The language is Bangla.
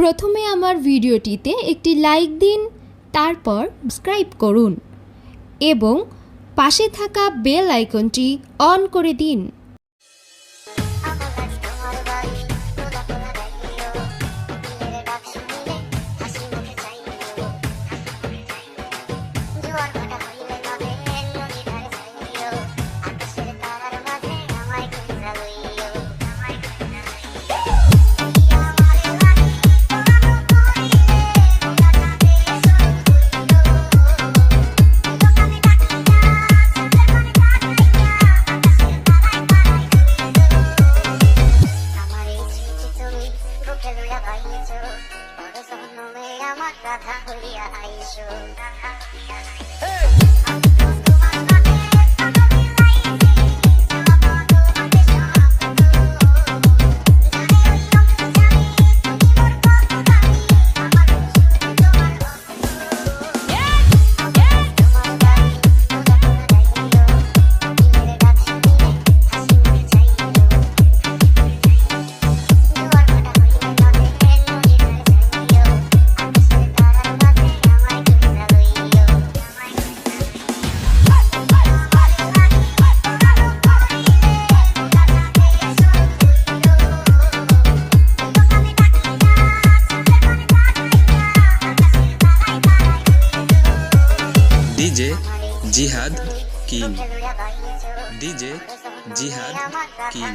প্রথমে আমার ভিডিওটিতে একটি লাইক দিন, তারপর সাবস্ক্রাইব করুন এবং পাশে থাকা বেল আইকনটি অন করে দিন। আমার রাধা হইয়া আইসো DJ Jihad king. DJ Jihad king.